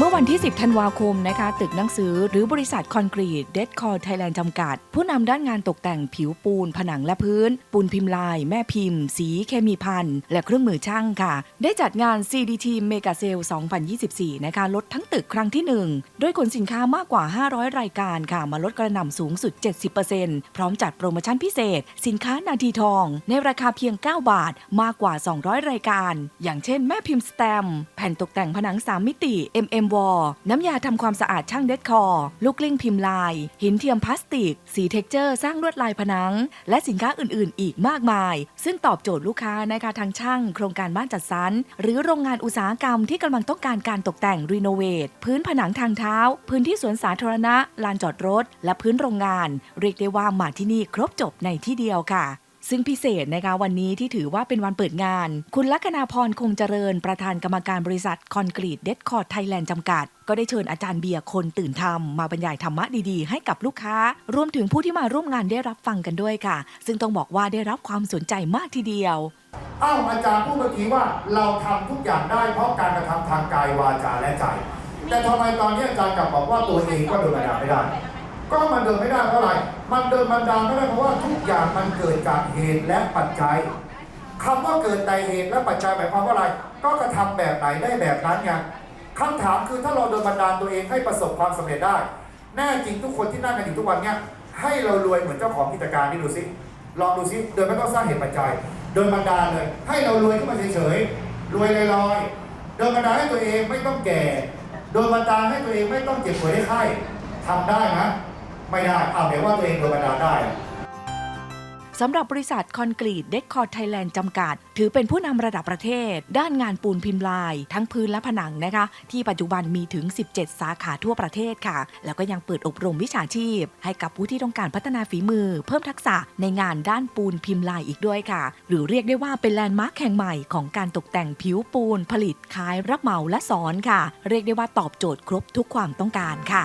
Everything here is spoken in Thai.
เมื่อวันที่ 10 ธันวาคมนะคะ ตึกหนังสือหรือบริษัทคอนกรีตเดดคอร์ไทยแลนด์จำกัด ผู้นำด้านงานตกแต่งผิวปูน ผนังและพื้น ปูนพิมพ์ลาย แม่พิมพ์ สีเคมีพันและเครื่องมือช่างค่ะ ได้จัดงาน CDT Mega Sale 2024 นะคะ ลดทั้งตึกครั้งที่ 1 ด้วยขนสินค้ามากกว่า 500 รายการค่ะ มาลดกระหน่ำสูงสุด 70%พร้อมจัดโปรโมชั่นพิเศษ สินค้านาทีทอง ในราคาเพียง 9 บาท มากกว่า 200 รายการ อย่างเช่น แม่พิมพ์สแตมแผ่นตกแต่งผนัง 3 มิติ MM Wall น้ำยาทำความสะอาดช่างเด็ดคอ ลูกกลิ้งพิมพ์ลาย หินเทียมพลาสติก สีเท็กเจอร์ สร้างลวดลายผนัง และสินค้าอื่นๆ อีกมากมาย ซึ่งตอบโจทย์ลูกค้านะคะทางช่าง โครงการบ้านจัดสรรหรือโรงงานอุตสาหกรรมที่กำลังต้องการการตกแต่งรีโนเวทพื้นผนังทางเท้า พื้นที่สวนสาธารณะลานจอดรถ และพื้นโรงงาน เรียกได้ว่ามาที่นี่ครบจบในที่เดียวค่ะ ซึ่งพิเศษนะคะวันนี้ที่ถือว่าเป็นวันเปิดงาน คุณลัคนาพรคงเจริญประธานกรรมการบริษัทคอนกรีตเดดคอร์ดไทยแลนด์จำกัด ก็ได้เชิญอาจารย์เบียร์คนตื่นธรรม มาบรรยายธรรมะดีๆ ให้กับลูกค้า รวมถึงผู้ที่มาร่วมงานได้รับฟังกันด้วยค่ะ ซึ่งต้องบอกว่าได้รับความสนใจมากทีเดียวอ้าวอาจารย์พูดเมื่อกี้ว่าเราทำทุกอย่างได้เพราะการกระทำทางกายวาจาและใจ แต่ทำไมตอนนี้อาจารย์กลับบอกว่าตัวเองก็โดนบันดาลไม่ได้ ก็มันเดินไม่ได้เพราะอะไร มันเดินบันดาลไม่ได้เพราะว่าทุกอย่างมันเกิดจากเหตุและปัจจัยคำว่าเกิดแต่เหตุและปัจจัยหมายความว่าอะไร ก็กระทำแบบไหนได้แบบนั้นไงคำถามคือถ้าเราโดนบันดาลตัวเองให้ประสบความสำเร็จได้ แน่จริงทุกคนที่นั่งกันอยู่ทุกวันเนี้ยให้เรารวยเหมือนเจ้าของกิจการนี่ดูสิ ลองดูสิ โดยไม่ต้องสร้างเหตุปัจจัย โดยบันดาลเลย ให้เรารวยขึ้นมาเฉยๆ รวยลอยๆ โดยบันดาลให้ตัวเองไม่ต้องแก่ โดยบันดาลให้ตัวเองไม่ต้องเจ็บป่วยได้ไข้ทำได้นะ ไม่ได้เอาเดี๋ยวว่าตัวเองโดยบันดาลได้สำหรับบริษัทคอนกรีตเด c คอร์ไทยแลนด์จำกัด ถือเป็นผู้นำระดับประเทศ ด้านงานปูนพิมพ์ลาย ทั้งพื้นและผนังนะคะ ที่ปัจจุบันมีถึง 17 สาขาทั่วประเทศค่ะ แล้วก็ยังเปิดอบรมวิชาชีพ ให้กับผู้ที่ต้องการพัฒนาฝีมือ เพิ่มทักษะในงานด้านปูนพิมพ์ลายอีกด้วยค่ะ หรือเรียกได้ว่าเป็นแลนด์มาร์คแห่งใหม่ของการตกแต่งผิวปูน ผลิตขายรับเหมาและสอนค่ะ เรียกได้ว่าตอบโจทย์ครบทุกความต้องการค่ะ